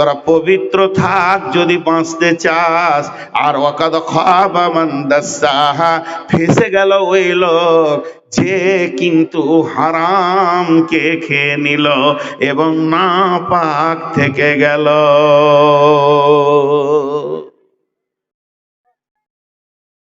তোরা পবিত্র থাক যদি বাঁচতে চাস। আর ওয়াকাদ খাবা মান ফেসে গেল ওই লোক যে কিন্তু হারামকে খেয়ে নিল এবং না পাক থেকে গেল।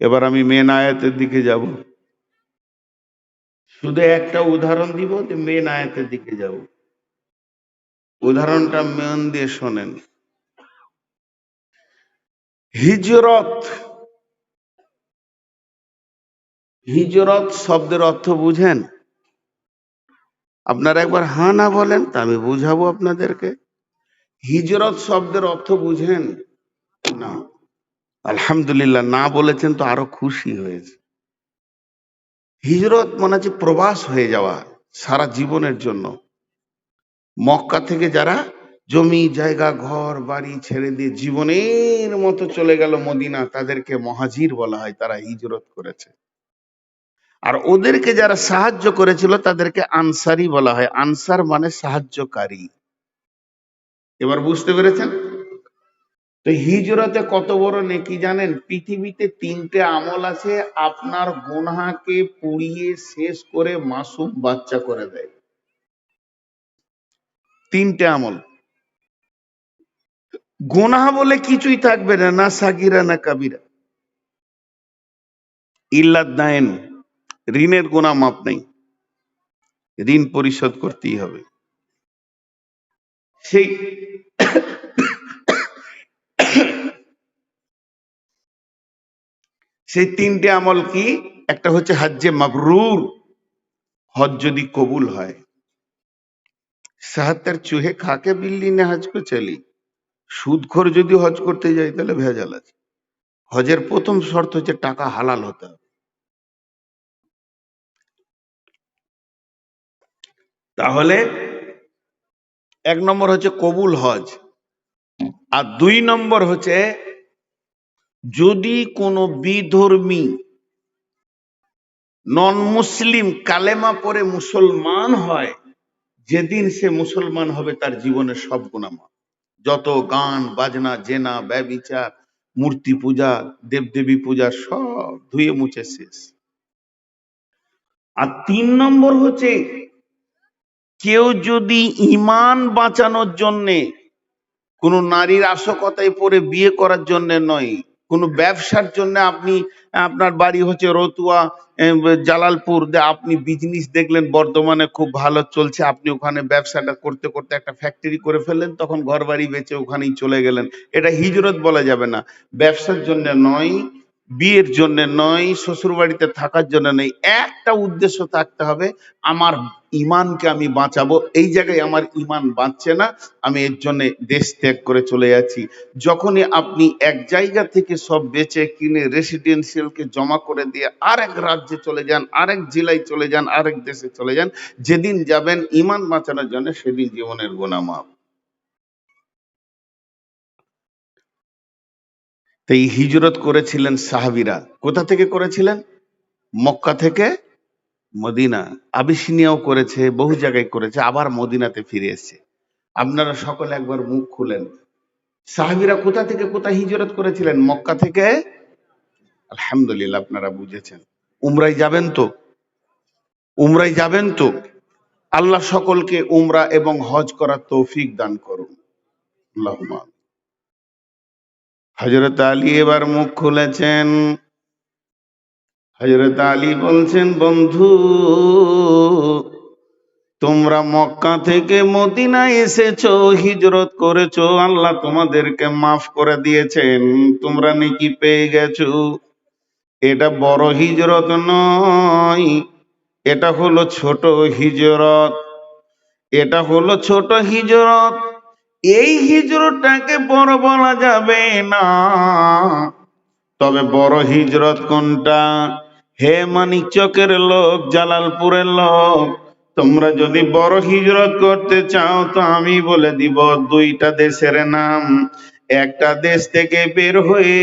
এবার আমি মেন আয়াতের দিকে যাব। শুধু একটা উদাহরণ দিব, যে মেন আয়াতের দিকে যাব। উদাহরণটা মন দিয়ে শোনেন। হিজরত হিজরত শব্দের অর্থ বুঝেন? আপনারা একবার হা না বলেন, তা আমি বুঝাবো আপনাদেরকে। হিজরত শব্দের অর্থ বুঝেন? না। আলহামদুলিল্লাহ, না বলেছেন তো আরও খুশি হয়েছে। হিজরত মানে হচ্ছে প্রবাস হয়ে যাওয়া সারা জীবনের জন্য। মক্কা থেকে যারা জমি, জায়গা, ঘর, বাড়ি ছেড়ে দিয়ে জীবনের মতো চলে গেল মদিনা, তাদেরকে মহাজির বলা হয়, তারা হিজরত করেছে। আর ওদেরকে যারা সাহায্য করেছিল, তাদেরকে আনসারি বলা হয়। আনসার মানে সাহায্যকারী। এবার বুঝতে পেরেছেন? তো হিজরতে কত বড় নেকি জানেন? পৃথিবীতে তিনটে আমল আছে, আপনার গোনাকে পুড়িয়ে শেষ করে মাসুম বাচ্চা করে দেয়। তিনটে আমল। গোনাহ বলে কিছুই থাকবে না না সাগিরা, না কাবিরা। ইল্লাদ দায়েন ঋণের গোনা মাপ নেই। ঋণ পরিশোধ করতেই হবে। সেই সেই তিনটে আমল কি? একটা হচ্ছে হাজ্জে মাবরুর হজ যদি কবুল হয়। সাহাত্তার চুহে খাকে বিল্লি নে হজ কো চলি সুদখোর যদি হজ করতে যাই তাহলে ভেজাল আছে। হজের প্রথম শর্ত হচ্ছে টাকা হালাল হতে হবে। তাহলে এক নম্বর হচ্ছে কবুল হজ। আর দুই নম্বর হচ্ছে যদি কোনো বিধর্মী নন মুসলিম কালেমা পরে মুসলমান হয় যেদিন সে মুসলমান হবে, তার জীবনের সব গুণামা যত গান, বাজনা, জেনা, ব্যবিচার, মূর্তি পূজা, দেবদেবী পূজা, সব ধুয়ে মুছে শেষ। আর তিন নম্বর হচ্ছে, কেউ যদি ইমান বাঁচানোর জন্যে, কোনো নারীর আশকতায় পড়ে বিয়ে করার জন্য নয় কোনো ব্যবসার জন্য আপনি, আপনার বাড়ি হচ্ছে রতুয়া জালালপুর আপনি বিজনেস দেখলেন বর্ধমানে খুব ভালো চলছে, আপনি ওখানে ব্যবসাটা করতে করতে একটা ফ্যাক্টরি করে ফেললেন, তখন ঘর বাড়ি বেচে ওখানেই চলে গেলেন। এটা হিজরত বলা যাবে না। ব্যবসার জন্য নয় বিয়ের জন্য নয় শ্বশুর বাড়িতে থাকার জন্য নেই। একটা উদ্দেশ্য থাকতে হবে, আমার ইমানকে আমি বাঁচাবো। এই জায়গায় আমার ইমান বাঁচছে না, আমি এর জন্য দেশ ত্যাগ করে চলে যাচ্ছি। যখনই আপনি এক জায়গা থেকে সব বেচে কিনে রেসিডেন্সিয়ালকে জমা করে দিয়ে আরেক রাজ্যে চলে যান, আরেক জেলায় চলে যান, আরেক দেশে চলে যান, যেদিন যাবেন ইমান বাঁচানোর জন্য সেদিন জীবনের গোনামাপ তো এই হিজরত করেছিলেন সাহাবিরা। কোথা থেকে করেছিলেন? মক্কা থেকে মদিনা। আবিসিনিয়াও করেছে, বহু জায়গায় করেছে, আবার মদিনাতে ফিরে এসেছে। আপনারা সকলে একবার মুখ খুলেন। সাহাবিরা কোথা থেকে কোথায় হিজরত করেছিলেন? মক্কা থেকে? আলহামদুলিল্লাহ, আপনারা বুঝেছেন। উমরাই যাবেন তো? উমরাই যাবেন তো? আল্লাহ সকলকে উমরা এবং হজ করার তৌফিক দান করুন। আল্লাহুম্মা হযরত আলী এবার মুখ খুলেছেন। হযরত আলী বলছেন, বন্ধু, তোমরা মক্কা থেকে মদিনায় এসেছ, হিজরত করেছ, আল্লাহ তোমাদেরকে মাফ করে দিয়েছেন, তোমরা নাকি পেয়ে গেছো। এটা বড় হিজরত নয়, এটা হলো ছোট হিজরত, এটা হলো ছোট হিজরত। এই হিজরতটাকে বড় বলা যাবে না। তবে বড় হিজরত কোনটা? হে মানিক চকের লোক, জালালপুরের লোক, তোমরা যদি বড় হিজরত করতে চাও, তো আমি বলে দিব দুইটা দেশের নাম। একটা দেশ থেকে বের হয়ে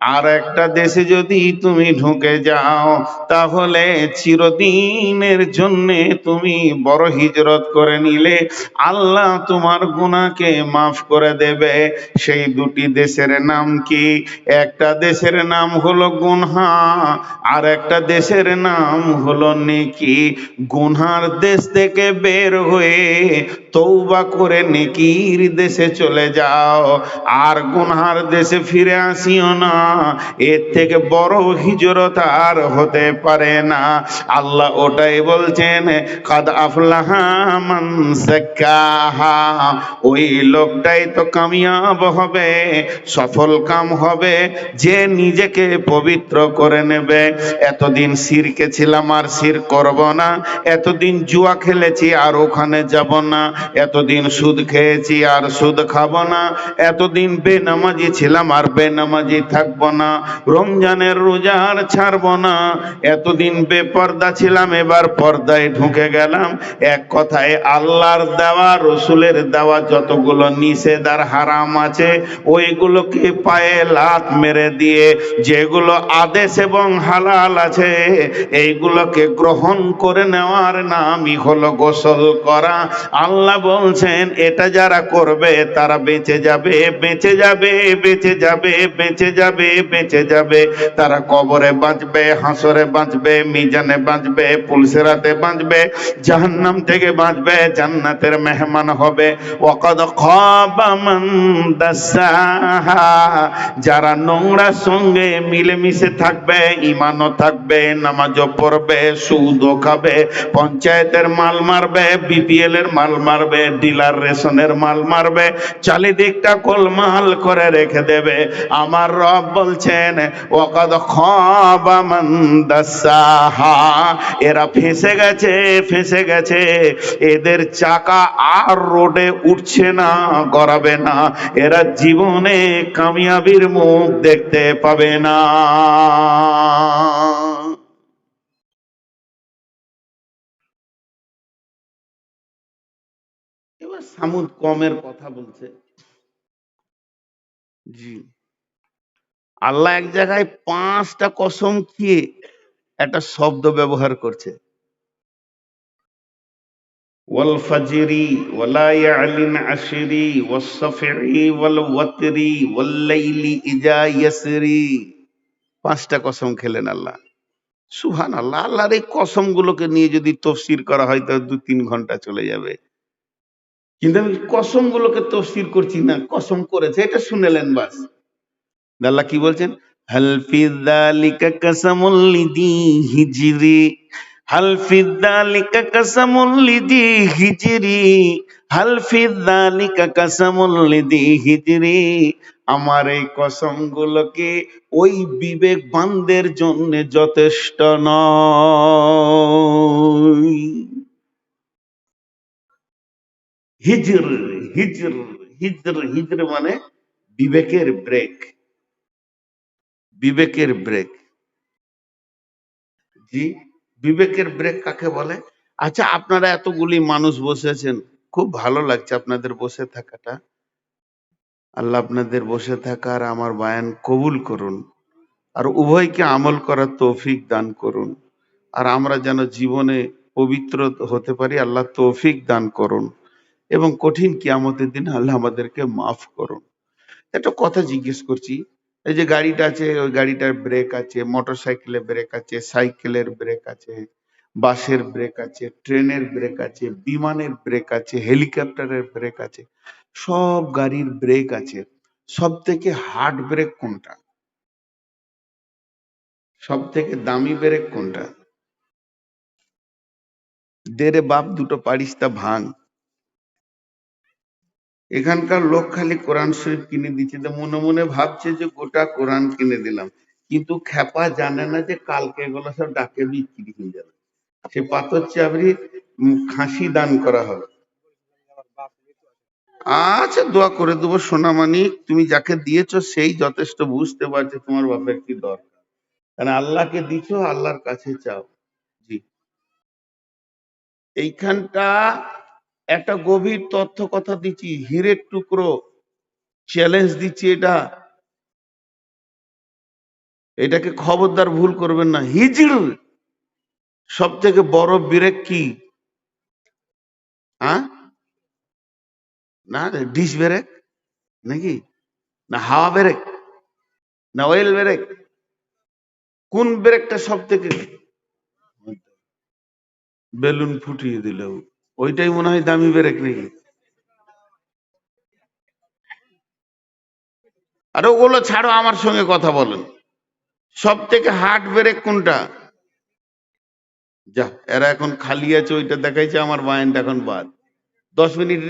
আর একটা দেশে যদি তুমি ঢুকে যাও, তাহলে চিরদিনের জন্যে তুমি বড় হিজরত করে নিলে। আল্লাহ তোমার গুনাহকে মাফ করে দেবে। সেই দুটি দেশের নাম কি? একটা দেশের নাম হলো গুনহা আর একটা দেশের নাম হলো নেকি। গুনহার দেশ থেকে বের হয়ে তৌবা করে নেকির দেশে চলে যাও। আর গুনহার দেশে ফিরে আসিও না। এর থেকে বড় হিজরত আর হতে পারে না। আল্লাহ ওটাই বলছেন, কাদ ওই লোকটাই তো কামিয়াব হবে, সফল কাম হবে, যে নিজেকে পবিত্র করে নেবে। এতদিন সিরকে ছিলাম আর সির করব না, এতদিন জুয়া খেলেছি আর ওখানে যাব না, এতদিন সুদ খেয়েছি আর সুদ খাব না, এতদিন বেনামাজি ছিলাম আর বেনামাজি থাকব না, রমজানের রোজার ছাড়বো না। এতদিন বেপর্দা ছিলাম, এবার পর্দায় ঢুকে গেলাম। এক কথায় আল্লাহর দেওয়া, রসুলের দেওয়া যতগুলো নিষেধ আর হারাম আছে, ওইগুলোকে পায়ে লাত মেরে দিয়ে যেগুলো আদেশ এবং হালাল আছে, এইগুলোকে গ্রহণ করে নেওয়ার নামই হলো গোসল করা। আল্লাহ বলছেন, এটা যারা করবে, তারা বেঁচে যাবে বেঁচে যাবে বেঁচে যাবে বেঁচে যাবে। বেঁচে যাবে। তারা কবরে বাঁচবে, হাসরে বাঁচবে, মিজানে বাঁচবে, পুলসেরাতে বাঁচবে, জাহান্নাম থেকে বাঁচবে, জান্নাতের মেহমান হবে। যারা নোংরা সঙ্গে মিলেমিশে থাকবে ইমানও থাকবে, নামাজও পড়বে, সুদও খাবে, পঞ্চায়েতের মাল মারবে বিপিএল এর মাল মারবে, ডিলার রেশনের মাল মারবে, চারিদিকটা গোলমাল করে রেখে দেবে। আমার রব বলছেন ওকাদ দাসাহা। এরা ফেসে গেছে ফেসে গেছে। এদের চাকা আর রোডে উঠছে না, গড়াবে না। এরা জীবনে কামিয়াবির মুখ দেখতে পাবে না। এবার সামুদ কমের কথা বলছে। জি। আল্লাহ এক জায়গায় পাঁচটা কসম খেয়ে একটা শব্দ ব্যবহার করছে। আশরি ওয়াসফি ওয়াল ওয়াতরি, ওয়াল লাইলি ইজা পাঁচটা কসম খেলেন আল্লাহ। সুহান আল্লাহ আল্লাহর এই কসম গুলোকে নিয়ে যদি তফসির করা হয় তো দু তিন ঘণ্টা চলে যাবে। কিন্তু আমি কসম গুলোকে তফসির করছি না, কসম করেছে, এটা শুনেলেন বাস। আল্লাহ কি বলছেন? হিজরি। হিজরি। আমার এই কসম গুলোকে ওই বিবেক বিবেকবানদের জন্য যথেষ্ট নয়। হিজর হিজর হিজর হিজর মানে বিবেকের ব্রেক। বিবেকের ব্রেক জি, বিবেকের ব্রেক কাকে বলে? আচ্ছা আপনারা এতগুলি মানুষ বসেছেন, খুব ভালো লাগছে আপনাদের বসে থাকাটা। আল্লাহ আপনাদের বসে থাকা আর আমার বায়ান কবুল করুন, আর উভয়কে আমল করার তৌফিক দান করুন, আর আমরা যেন জীবনে পবিত্র হতে পারি, আল্লাহ তৌফিক দান করুন, এবং কঠিন কিয়ামতের দিন আল্লাহ আমাদেরকে মাফ করুন। একটা কথা জিজ্ঞেস করছি এই যে গাড়িটা আছে, ওই গাড়িটার ব্রেক আছে মোটর সাইকেলের ব্রেক আছে সাইকেলের ব্রেক আছে, বাসের ব্রেক আছে ট্রেনের ব্রেক আছে, বিমানের ব্রেক আছে হেলিকপ্টারের ব্রেক আছে, সব গাড়ির ব্রেক আছে। সব থেকে হার্ড ব্রেক কোনটা? সব থেকে দামি ব্রেক কোনটা? দেরে বাপ, দুটো পারিস তা ভাঙ। এখানকার লোক খালি কোরআন শরীফ কিনে দিচ্ছে। তো মনে মনে ভাবছে যে গোটা কোরআন কিনে দিলাম। কিন্তু খ্যাপা জানে না যে কালকে এগুলো সব ডাকে বিক্রি হয়ে যাবে। সে পাথর চাবড়ি খাসি দান করা হবে। আচ্ছা দোয়া করে দেবো সোনামানি তুমি যাকে দিয়েছ সেই যথেষ্ট বুঝতে পারছে তোমার বাপের কি দরকার। কারণ আল্লাহকে দিছো, আল্লাহর কাছে চাও। জি। এইখানটা একটা গভীর তথ্য কথা দিচ্ছি, হীরের টুকরো। চ্যালেঞ্জ দিচ্ছি এটা। এটাকে খবরদার ভুল করবেন না। হিজড় সব থেকে বড় ব্রেক কি? না ডিশ ব্রেক? নাকি? না, হাওয়া ব্রেক? না অয়েল ব্রেক? কোন ব্রেকটা সব থেকে বেলুন ফুটিয়ে দিল ওইটাই মনে হয় দামি ব্রেক নাকি? আর ওগুলো ছাড়ো, আমার সঙ্গে কথা বলেন। সব থেকে হার্ড ব্রেক কোনটা? যা, এরা এখন খালি আছে, ওইটা দেখাইছে, আমার মাইন্ড এখন বাদ। দশ মিনিট